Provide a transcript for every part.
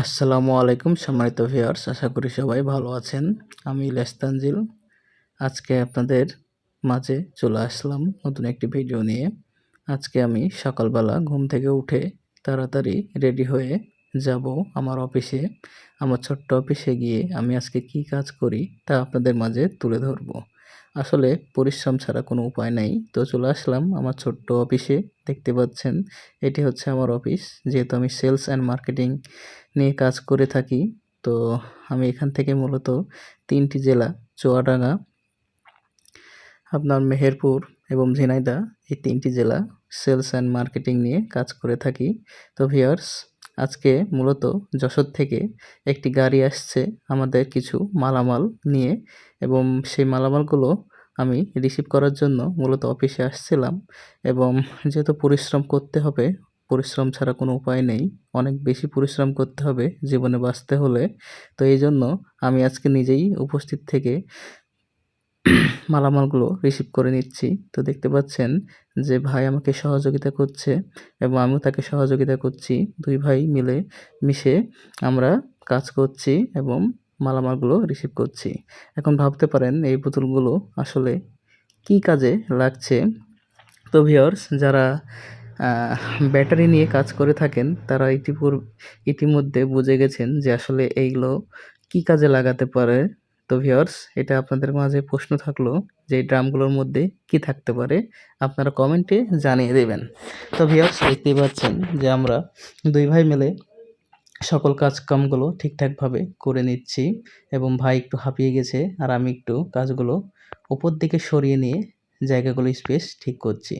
আসসালামু আলাইকুম, সম্মানিত ভিউয়ার্স আশা করি সবাই ভালো আছেন। আমি ইলিয়াস তানজিল। আজকে আপনাদের মাঝে চলে আসলাম নতুন একটি ভিডিও নিয়ে। আজকে আমি সকালবেলা ঘুম থেকে উঠে তাড়াতাড়ি রেডি হয়ে যাব আমার অফিসে আমার ছোট্ট অফিসে গিয়ে আমি আজকে কি কাজ করি তা আপনাদের মাঝে তুলে ধরবো। আসলে পরিশ্রম ছাড়া কোনো উপায় নাই। তো চলে আসলাম আমার ছোট্ট অফিসে। দেখতে পাচ্ছেন, এটি হচ্ছে আমার অফিস। যেহেতু আমি সেলস অ্যান্ড মার্কেটিং নিয়ে কাজ করে থাকি, তো আমি এখান থেকে মূলত তিনটি জেলা, চুয়াডাঙ্গা, আপনার মেহেরপুর এবং ঝিনাইদা এই তিনটি জেলা সেলস অ্যান্ড মার্কেটিং নিয়ে কাজ করে থাকি। তো ভিউয়ার্স আজকে মূলত যশোর থেকে একটি গাড়ি আসছে আমাদের কিছু মালামাল নিয়ে এবং সেই মালামালগুলো আমি রিসিভ করার জন্য মূলত অফিসে আসছিলাম এবং যেহেতু পরিশ্রম করতে হবে, পরিশ্রম ছাড়া কোনো উপায় নেই, অনেক বেশি পরিশ্রম করতে হবে জীবনে বাঁচতে হলে। তো এই জন্য আমি আজকে নিজেই উপস্থিত থেকে মালামালগুলো রিসিভ করে নিচ্ছি। তো দেখতে পাচ্ছেন যে ভাই আমাকে সহযোগিতা করছে এবং আমিও তাকে সহযোগিতা করছি। দুই ভাই মিলে মিশে আমরা কাজ করছি এবং মালামালগুলো রিসিভ করছি। এখন ভাবতে পারেন এই বোতলগুলো আসলে কি কাজে লাগছে? তো ভিওর্স যারা ব্যাটারি নিয়ে কাজ করে থাকেন, তারা ইতিপূর ইতিমধ্যে বুঝে গেছেন যে আসলে এইগুলো কি কাজে লাগাতে পারে। তো ভিওর্স এটা আপনাদের মাঝে প্রশ্ন থাকল যে এই ড্রামগুলোর মধ্যে কি থাকতে পারে? আপনারা কমেন্টে জানিয়ে দেবেন। তো ভিওর্স দেখতেই পাচ্ছেন যে আমরা দুই ভাই মিলে সকল কাজকামগুলো ঠিকঠাকভাবে করে নিচ্ছি এবং ভাই একটু হাঁপিয়ে গেছে আর আমি একটু কাজগুলো উপর দিকে সরিয়ে নিয়ে জায়গাগুলো স্পেস ঠিক করছি।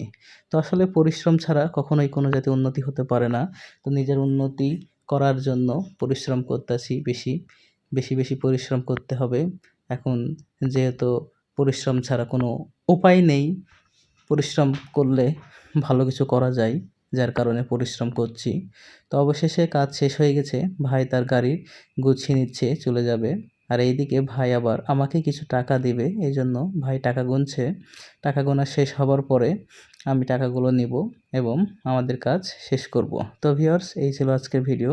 তো আসলে পরিশ্রম ছাড়া কখনোই কোনো জাতীয় উন্নতি হতে পারে না। তো নিজের উন্নতি করার জন্য পরিশ্রম করতেছি বেশি। বেশি বেশি পরিশ্রম করতে হবে। এখন যেহেতু পরিশ্রম ছাড়া কোনো উপায় নেই, পরিশ্রম করলে ভালো কিছু করা যায়, যার কারণে পরিশ্রম করছি। তো অবশেষে কাজ শেষ হয়ে গেছে, ভাই তার গাড়ি গুছিয়ে নিচ্ছে, চলে যাবে। আর এইদিকে ভাই আবার আমাকে কিছু টাকা দিবে এই জন্য ভাই টাকা গুনছে। টাকা গোনা শেষ হবার পরে আমি টাকাগুলো নিব এবং আমাদের কাজ শেষ করব। তো ভিউয়ার্স, এই ছিল আজকের ভিডিও।